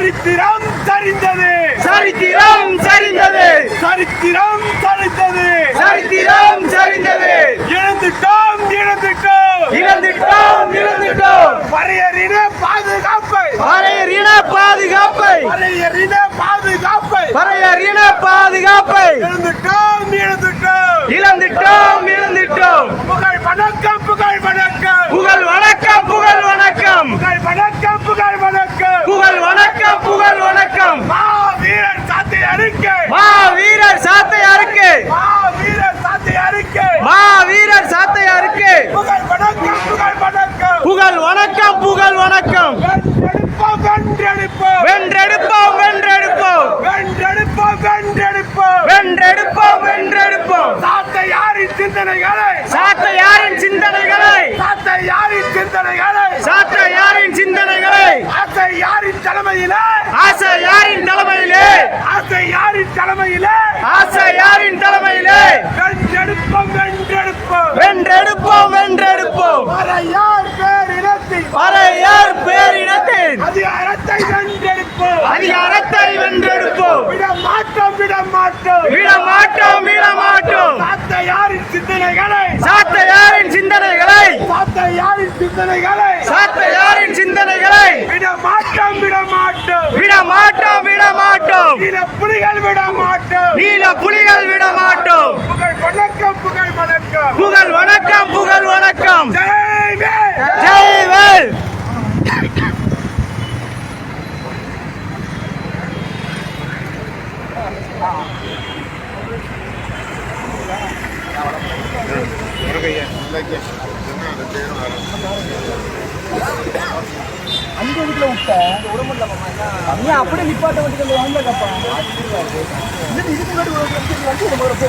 சரித்திரம் சரிந்தது சரித்திரம் புகழ் வணக்கம். மா வீரர் சாத்தை அருக்கே மா வீரர் சாத்தை அருக்கே மா வீரர் சாத்தை அருக்கே மா வீரர் சாத்தை அருக்கே புகழ் வணக்கம் புகழ் வணக்கம். புகழ் வணக்கம் புகழ் வணக்கம். வென்றெடுப்போம். வென்றெடுப்போம் வென்றெடுப்போம். வென்றெடுப்போம் வென்றெடுப்போம். வென்றெடுப்போம் வென்றெடுப்போம். சாத்தை யாரின் சிந்தனைகளை? சாத்தை யாரின் சிந்தனைகளை? சாத்தை யாரின் சிந்தனைகளை? தலைமையிலே. ஆசை யாரின் தலைமையிலே? வென்றெடுப்போம் வென்றெடுப்போம். வென்றெடுப்போம் வென்றெடுப்போம். யார் பேரினத்தின் பறையர் பேரினத்தின் அதிகாரத்தை வென்றெடுப்போம். அதிகாரத்தை வென்றெடுப்போம். விட மாட்டோம் விட மாட்டோம் விட மாட்டோம் விட மாட்டோம் சாத்தை யாரின் சிந்தனைகளை. சாத்த யாரின் சிந்தனைகளை. சாத்தை யாரின் சிந்தனைகளை. சாத்த யாரின் சிந்தனைகளை. விட மாட்டோம் விட மாட்டோம் விட மாட்டோம் விட மாட்டோம் புலிகள் விட மாட்டோம். நீல புலிகள் விட மாட்டோம். புகழ் வணக்கம் புகழ் வணக்கம். புகழ் வணக்கம் புகழ் வணக்கம். ஜெய்வே ஜெய்வேல் அங்க வீட்டுல விட்டேன் நீ அப்படியே நிப்பாட்ட வண்டிகள் வாங்கப்பா இதுக்கு முன்னாடி ஒரு வண்டி வந்து